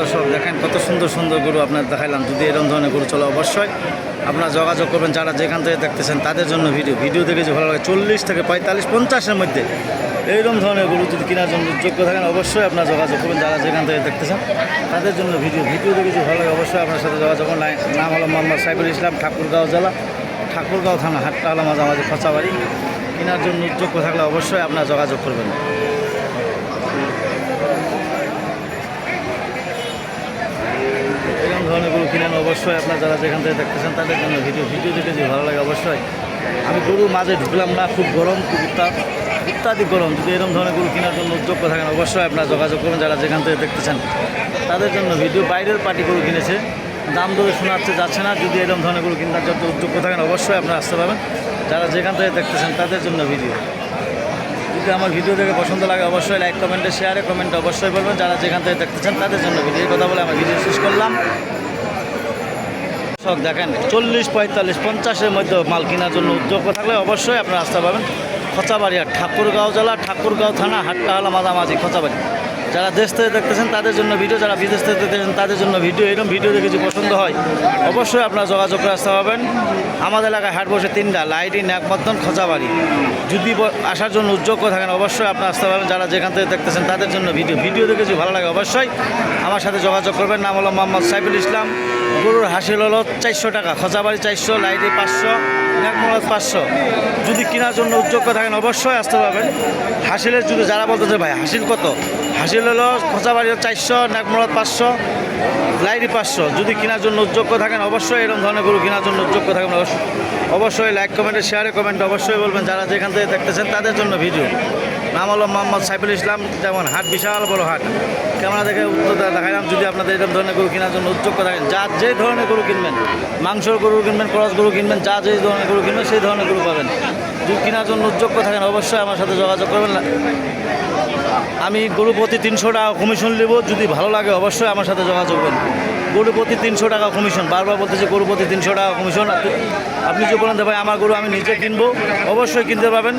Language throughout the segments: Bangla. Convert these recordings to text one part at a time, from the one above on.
দর্শক, দেখেন কত সুন্দর সুন্দর গরু আপনার দেখাইলাম। যদি এরকম ধরনের গরু চলে, অবশ্যই আপনারা যোগাযোগ করবেন। যারা যেখান থেকে দেখতেছেন, তাদের জন্য ভিডিও। ভিডিও দেখে যে ভালো লাগে, চল্লিশ থেকে পঁয়তাল্লিশ, পঞ্চাশের মধ্যে এইরকম ধরনের গরু যদি কেনার জন্য যোগ্য থাকেন, অবশ্যই আপনারা যোগাযোগ করবেন। যারা যেখান থেকে দেখতেছেন, তাদের জন্য ভিডিও। ভিডিও দেখে যে ভালো লাগে, অবশ্যই আপনার সাথে যোগাযোগ করুন। নাম হলো মোহাম্মদ সাইফুল ইসলাম, ঠাকুরগাঁও জেলা। ঠাকুরগাঁও থানা, হাটটা হলো মাঝামাঝি খোঁচাবাড়ি। কেনার জন্য যোগ্য থাকলে অবশ্যই আপনারা যোগাযোগ করবেন এরকম ধরনের গরু কিনেন অবশ্যই আপনার যারা যেখান থেকে দেখতেছেন তাদের জন্য ভিডিও ভিডিও দেখে যে ভালো লাগে, অবশ্যই। আমি গরু মাঝে ঢুকলাম না, খুব গরম, খুব উত্তাপ ইত্যাদি গরম। যদি এরকম ধরনের গরু কেনার জন্য উদ্যোগ থাকেন, অবশ্যই আপনারা যোগাযোগ করুন, যারা যেখান থেকে দেখতেছেন। তাদের জন্য ভিডিও, বাইরের পার্টি গরু কিনেছে। দাম দরে শোনাচ্ছে, যাচ্ছে না। যদি এরকম ধরনের গরু কেনার জন্য উদ্যোগ থাকেন, অবশ্যই আপনারা আসতে পারবেন। যারা যেখান থেকে দেখতেছেন, তাদের জন্য ভিডিও। যদি আমার ভিডিও দেখে পছন্দ লাগে, অবশ্যই লাইক কমেন্টে শেয়ারে কমেন্টে অবশ্যই বলবেন। যারা যেখান থেকে দেখতেছেন, তাদের জন্য ভিডিও। কথা বলে আমার ভিডিও শেষ করলাম। সব দেখেন, চল্লিশ, পঁয়তাল্লিশ, পঞ্চাশের মধ্যে মাল কেনার জন্য উদ্যোগ থাকলে অবশ্যই আপনারা আসতে পাবেন। খোঁচাবাড়ি আর ঠাকুরগাঁও জেলা, ঠাকুরগাঁও থানা হাটটা হলো মাঝামাঝি, খোঁচাবাড়ি। যারা দেশ থেকে দেখতেছেন, তাদের জন্য ভিডিও, যারা বিদেশ থেকে দেখতেছেন, তাদের জন্য ভিডিও, এরকম ভিডিও দেখে যদি পছন্দ হয়, অবশ্যই আপনারা যোগাযোগ করে আসতে পারবেন আমাদের এলাকায় হাট বসে তিনটা, লাইটি ন্যাকমদ্দন খোঁচাবাড়ি। যদি আসার জন্য উদ্যোগ থাকেন, অবশ্যই আপনারা আসতে পারবেন যারা যেখান থেকে দেখতেছেন, তাদের জন্য ভিডিও। ভিডিও দেখে যদি ভালো লাগে, অবশ্যই আমার সাথে যোগাযোগ করবেন। নাম হলো মোহাম্মদ সাইফুল ইসলাম। গরুর হাসিল হলো চারশো টাকা খোঁচাবাড়ি চারশো লাইটি পাঁচশো ন্যাকমরদ পাঁচশো। যদি কেনার জন্য উদ্যোগ থাকেন, অবশ্যই আসতে পারবেন। হাসিলের যদি যারা বলতেছে, ভাই, হাসিল কত? হাসিল হলো খোঁচাবাড়ি চারশো ন্যাকমরদ পাঁচশো লাইটি পাঁচশো। যদি কেনার জন্য উদ্যোগ থাকেন, অবশ্যই এরকম ধরনের গরু কেনার জন্য উদ্যোগ থাকেন, অবশ্যই। লাইক কমেন্টে শেয়ারে কমেন্টে অবশ্যই বলবেন। যারা যেখান থেকে দেখতেছেন, তাদের জন্য ভিডিও নাম হলো মোহাম্মদ সাইফুল ইসলাম, যেমন হাট বিশাল বড় হাট। ক্যামেরা দেখে উত্তরটা দেখাইলাম, যদি আপনাদের এরকম ধরনের গরু কেনার জন্য উদ্যোগ থাকেন, যা যে ধরনের গরু কিনবেন, মাংসর গরু কিনবেন, ক্রস গরু কিনবেন, যা যে ধরনের গরু কিনবেন, সেই ধরনের গরু পাবেন। যদি কেনার জন্য উদ্যোগ থাকেন, অবশ্যই আমার সাথে যোগাযোগ করবেন। আমি গরু প্রতি তিনশো টাকা কমিশন নেব, যদি ভালো লাগে অবশ্যই আমার সাথে যোগাযোগ করবেন। গরু প্রতি তিনশো টাকা কমিশন বারবার বলতেছি গরু প্রতি তিনশো টাকা কমিশন আপনি- যে বলেন ভাই, আমার গরু আমি নিজে কিনবো, অবশ্যই কিনতে পারবেন।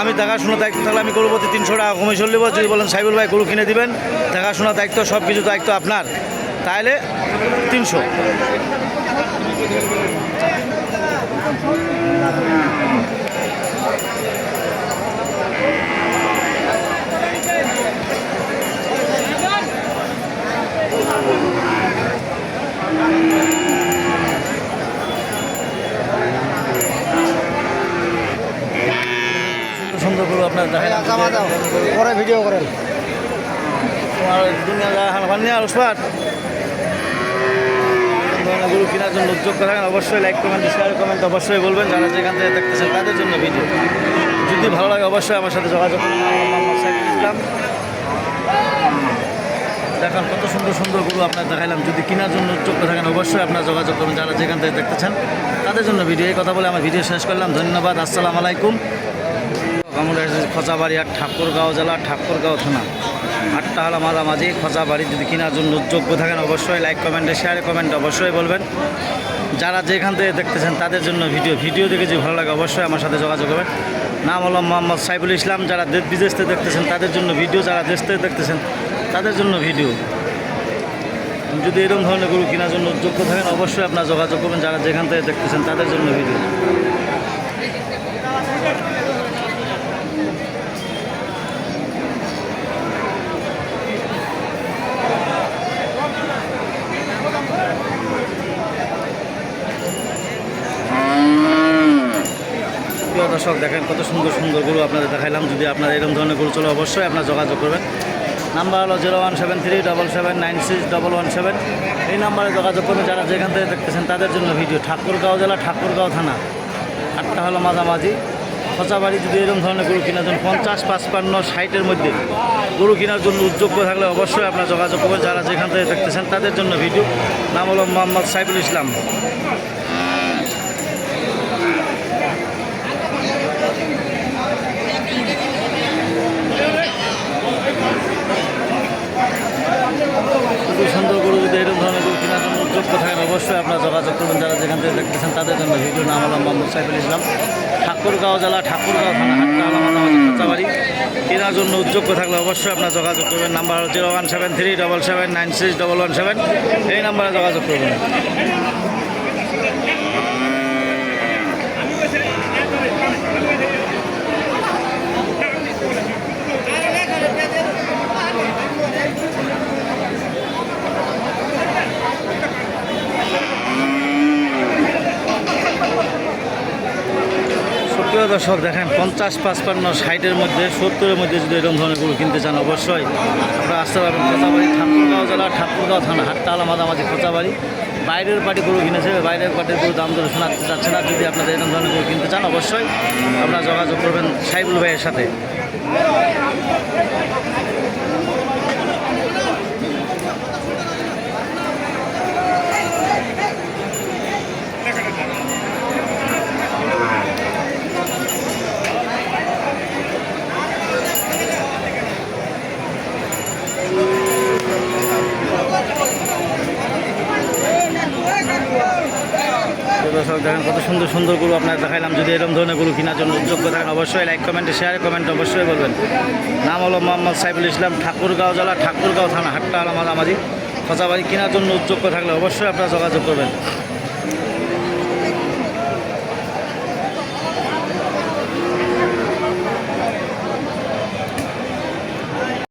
আমি দেখাশোনা দায়িত্ব থাকলে আমি করব তিনশো টাকা কমিশন নেব যদি বলেন সাইবুল ভাই গরু কিনে দিবেন, দেখাশোনা দায়িত্ব, সব কিছু দায়িত্ব আপনার। তাহলে তিনশো। আপনার পরে ভিডিও করেন। আর ধরনের গরু কেনার জন্য উদ্যোগ থাকেন অবশ্যই লাইক কমেন্ট শেয়ার কমেন্ট অবশ্যই বলবেন। যারা যেখান থেকে দেখতেছেন তাদের জন্য ভিডিও যদি ভালো লাগে অবশ্যই আমার সাথে যোগাযোগ করুন। দেখেন কত সুন্দর সুন্দর গরু আপনার দেখাইলাম। যদি কেনার জন্য উদ্যোগ থাকেন অবশ্যই আপনার যোগাযোগ করবেন যারা যেখান থেকে দেখতেছেন তাদের জন্য ভিডিও এই কথা বলে আমার ভিডিও শেষ করলাম। ধন্যবাদ আসসালামু আলাইকুম। আমরা খোঁচাবাড়ি আর ঠাকুরগাঁও জেলা, ঠাকুরগাঁও থানা। আটটা হলো মাঝামাঝি খোঁচাবাড়ি যদি কেনার জন্য যোগ্য থাকেন, অবশ্যই লাইক কমেন্টে শেয়ারে কমেন্টে অবশ্যই বলবেন। যারা যেখান থেকে দেখতেছেন, তাদের জন্য ভিডিও ভিডিও দেখে যদি ভালো লাগে, অবশ্যই আমার সাথে যোগাযোগ করবেন। নাম হলো মোহাম্মদ সাইফুল ইসলাম। যারা দেশ, বিদেশ থেকে দেখতেছেন, তাদের জন্য ভিডিও যারা দেশ থেকে দেখতেছেন, তাদের জন্য ভিডিও যদি এরকম ধরনের গরু কেনার জন্য যোগ্য থাকেন, অবশ্যই আপনার যোগাযোগ করবেন। যারা যেখান থেকে দেখতেছেন, তাদের জন্য ভিডিও দর্শক দেখেন কত সুন্দর সুন্দর গরু আপনাদের দেখাইলাম। যদি আপনার এরকম ধরনের গরু চলে, অবশ্যই আপনার যোগাযোগ করবেন। নাম্বার হলো zero one seven three double seven nine six double one seven. এই নাম্বারে যোগাযোগ করবেন। যারা যেখান থেকে দেখতেছেন, তাদের জন্য ভিডিও। ঠাকুরগাঁও জেলা, ঠাকুরগাঁও থানা। আটটা হলো মাঝামাঝি। খোঁচাবাড়ি, যদি এরকম ধরনের গরু কেনার জন্য পঞ্চাশ, পাঁচপান্ন, ষাটের মধ্যে গরু কেনার জন্য উদ্যোগ্য থাকলে অবশ্যই আপনার যোগাযোগ করবেন। যারা যেখান থেকে দেখতেছেন, তাদের জন্য ভিডিও। নাম হলো মোহাম্মদ সাইফুল ইসলাম খুবই সুন্দর গরু যদি এরকম ধরনের গরু কেনার জন্য উদ্যোগ থাকেন অবশ্যই আপনারা যোগাযোগ করবেন, যারা যেখান থেকে দেখতেছেন তাদের জন্য ভিডিও নাম হলো মোহাম্মদ সাইফুল ইসলাম। ঠাকুরগাঁও জেলা, ঠাকুরগাঁও থানা হলো মাঝামাঝি খোঁচাবাড়ি। কেনার জন্য উদ্যোগ থাকলে অবশ্যই আপনার যোগাযোগ করবেন। Number zero one seven three double seven nine six double one seven. এই নাম্বারে যোগাযোগ করবেন। দর্শক, দেখেন, পঞ্চাশ, পাঁচপান্ন, ষাটের মধ্যে, সত্তরের মধ্যে যদি এরকম ধরনের গরু কিনতে চান, অবশ্যই আপনারা আসতে পারবেন খোঁচাবাড়ি, ঠাকুরগাঁও জেলা, ঠাকুরগাঁও থানা, হাটতালা মাঝামাঝি খোঁচাবাড়ি। বাইরের পার্টি গরু কিনেছে, বাইরের পার্টির গরু দাম ধরে শোনাতে যাচ্ছে না। যদি আপনারা এরকম ধরনের গরু কিনতে চান, অবশ্যই আপনারা যোগাযোগ করবেন সাইবুল ভাইয়ের সাথে। দর্শক, দেখেন কত সুন্দর সুন্দর গরু আপনার দেখাইলাম। যদি এরকম ধরনের গরু কেনার জন্য উদ্যোগ্য থাকেন, অবশ্যই লাইক কমেন্টে শেয়ার কমেন্ট অবশ্যই বলবেন। নাম হলো মোহাম্মদ সাইফুল ইসলাম, ঠাকুরগাঁও জেলা, ঠাকুরগাঁও থানা, হাট্টা আলা মাঝামাঝি কেনার জন্য উদ্যোগ্য থাকলে অবশ্যই আপনারা যোগাযোগ করবেন।